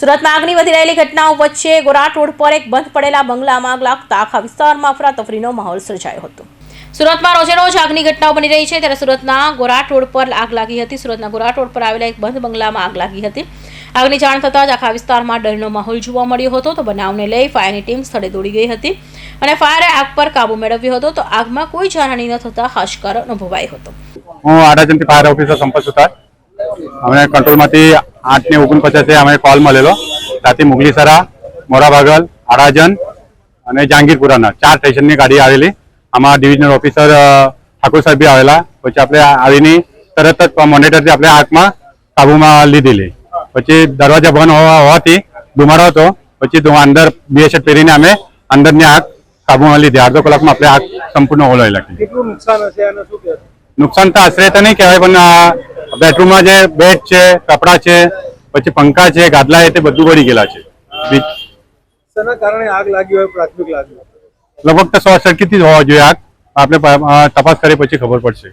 સુરતમાં આગની વધી રહેલી ઘટનાઓ વચ્ચે ગોરાટ રોડ પર એક બંધ પડેલા બંગલામાં આગ લાગતા આખા વિસ્તારમાં અફરાતફરીનો માહોલ સર્જાયો હતો. સુરતમાં રોજે રોજ આગની ઘટનાઓ બની રહી છે. ત્યારે સુરતના ગોરાટ રોડ પર આગ લાગી હતી. સુરતના ગોરાટ રોડ પર આવેલા એક બંધ બંગલામાં આગ લાગી હતી. આગની જાણ થતાં જ આખા વિસ્તારમાં ડરનો માહોલ જોવા મળ્યો હતો. તો બનાવને લઈ ફાયરની ટીમ સ્થળે દોડી ગઈ હતી અને ફાયરે આગ પર કાબુ મેળવ્યો હતો. તો આગમાં કોઈ જાનહાની ન થતાં હાશકાર અનુભવાયો હતો. હું આડાજનથી ફાયર ઓફિસર સંપત સુતાર. અમને કંટ્રોલમાંથી આઠ ને ઓગણપચાસે અમે કોલ મળેલો. ત્યાંથી મુગલીસરા મોરાભાગલ આડાજન અને જહાંગીરપુરાના ચાર સ્ટેશનની ગાડી આવેલી. આમાં ડિવિઝનલ ઓફિસર ઠાકોર સાહેબ બી આવેલા. પછી આપણે આવીને તરત જ મોનિટરથી આપણે આંખમાં કાબુમાં લીધેલી. પછી દરવાજા બંધ હોવા હોવાથી ધુમાડો હતો. પછી અંદર બીએસએફ પહેરીને અમે અંદરની આગ કાબુમાં લીધી. અડધો કલાકમાં આપણે આગ સંપૂર્ણ હોલોઈ લાગી. નુકસાન તો આશરે તો નહીં કહેવાય પણ બેડરૂમમાં જે બેડ છે કપડાં છે પછી પંખા છે ગાદલા છે તે બધું બળી ગયેલા છે. શેના કારણે આગ લાગી હોય પ્રાથમિક લાગ્યું લગભગ તો શોર્ટ સર્કિટથી જ હોવા જોઈએ આગ. આપણે તપાસ કરી પછી ખબર પડશે.